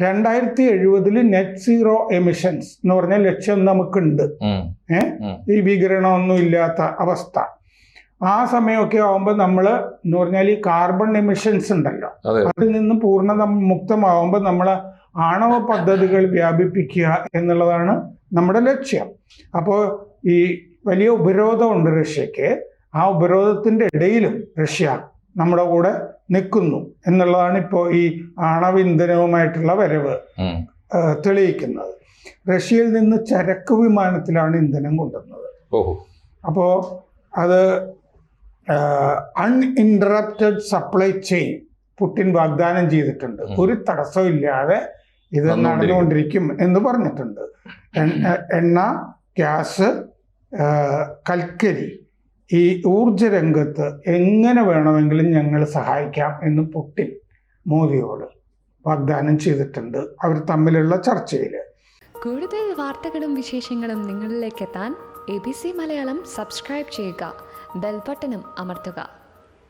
രണ്ടായിരത്തി എഴുപതിൽ net zero emissions എന്ന് പറഞ്ഞ ലക്ഷ്യം നമുക്കുണ്ട്. ഏഹ്. ഈ വികിരണമൊന്നും ഇല്ലാത്ത അവസ്ഥ. ആ സമയമൊക്കെ ആവുമ്പോൾ നമ്മൾ എന്ന് പറഞ്ഞാൽ ഈ കാർബൺ എമിഷൻസ് ഉണ്ടല്ലോ. അതിൽ നിന്ന് പൂർണ മുക്തമാവുമ്പോൾ നമ്മൾ ആണവ പദ്ധതികൾ വ്യാപിപ്പിക്കുക എന്നുള്ളതാണ് നമ്മുടെ ലക്ഷ്യം. അപ്പോൾ ഈ വലിയ ഉപരോധമുണ്ട് റഷ്യക്ക്. ആ ഉപരോധത്തിന്റെ ഇടയിലും റഷ്യ നമ്മുടെ കൂടെ നിൽക്കുന്നു എന്നുള്ളതാണ് ഇപ്പോൾ ഈ ആണവ ഇന്ധനവുമായിട്ടുള്ള വരവ് തെളിയിക്കുന്നത്. റഷ്യയിൽ നിന്ന് ചരക്ക് വിമാനത്തിലാണ് ഇന്ധനം കൊണ്ടുവന്നത്. അപ്പോൾ അത് അൺഇന്ററപ്റ്റഡ് സപ്ലൈ ചെയിൻ പുട്ടിൻ വാഗ്ദാനം ചെയ്തിട്ടുണ്ട്. ഒരു തടസ്സവും ഇല്ലാതെ ഇത് നടന്നുകൊണ്ടിരിക്കും. എന്ന് പറഞ്ഞിട്ടുണ്ട്. എണ്ണ ഗ്യാസ് കൽക്കരി ഈ ഊർജ രംഗത്ത് എങ്ങനെ വേണമെങ്കിലും ഞങ്ങൾ സഹായിക്കാം എന്ന് പുട്ടിൻ മോദിയോട് വാഗ്ദാനം ചെയ്തിട്ടുണ്ട് അവർ തമ്മിലുള്ള ചർച്ചയിൽ കൂടുതൽ വാർത്തകളും വിശേഷങ്ങളും നിങ്ങളിലേക്ക് എത്താൻ A B C Malayalam subscribe ചെയ്യുക ബെൽബട്ടനും അമർത്തുക.